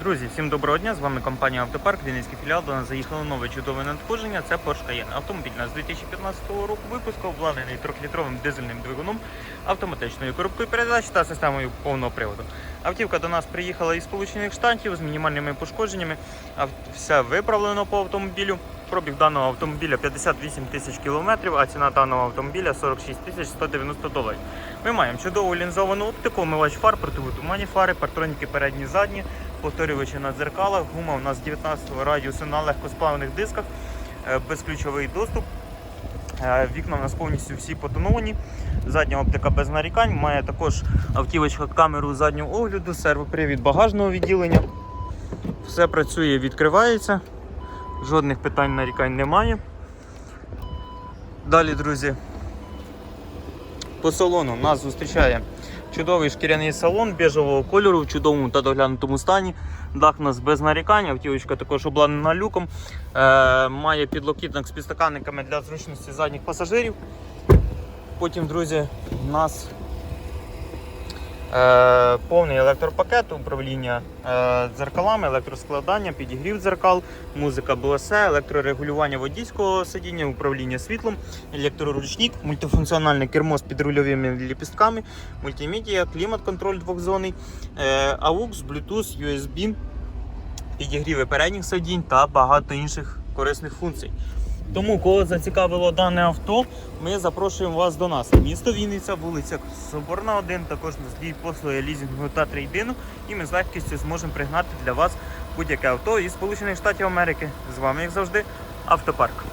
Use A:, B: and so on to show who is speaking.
A: Друзі, всім доброго дня! З вами компанія Автопарк, Вінницький філіал. До нас заїхало нове чудове надходження. Це Porsche Cayenne. Автомобіль нас 2015 року випуску, обладнаний 3-літровим дизельним двигуном, автоматичною коробкою передач та системою повного приводу. Автівка до нас приїхала із Сполучених Штатів з мінімальними пошкодженнями. Все виправлено по автомобілю. Пробіг даного автомобіля 58 тисяч кілометрів, а ціна даного автомобіля 46 тисяч 190 доларів. Ми маємо чудову лінзовану оптику, омивач фар, противотуманні фари, партроніки передні задні, повторювачі на дзеркалах. Гума у нас 19 радіусу на легкосплавних дисках, е, безключовий доступ. Е, Вікна у нас повністю всі потоновані. Задня оптика без нарікань. Має також автівочка камеру заднього огляду, сервопривід багажного відділення. Все працює, відкривається. Жодних питань нарікань немає. Далі, друзі, по салону нас зустрічає чудовий шкіряний салон біжевого кольору в чудовому та доглянутому стані. Дах у нас без нарікань, автівочка також обладнана люком. Е, має підлокітник з підстаканниками для зручності задніх пасажирів. Потім, друзі, у нас повний електропакет, управління е, дзеркалами, електроскладання, підігрів дзеркал, музика BOSE, електрорегулювання водійського сидіння, управління світлом, електроручник, мультифункціональне кермо з підрульовими ліпістками, мультимедіа, клімат-контроль двохзонний, е, AUX, Bluetooth, USB, підігріви передніх сидінь та багато інших корисних функцій. Тому, кого зацікавило дане авто, ми запрошуємо вас до нас. Місто Вінниця, вулиця Соборна 1, також нас дій послуги лізінгу та трейдину, і ми з легкістю зможемо пригнати для вас будь-яке авто із Сполучених Штатів Америки. З вами, як завжди, автопарк.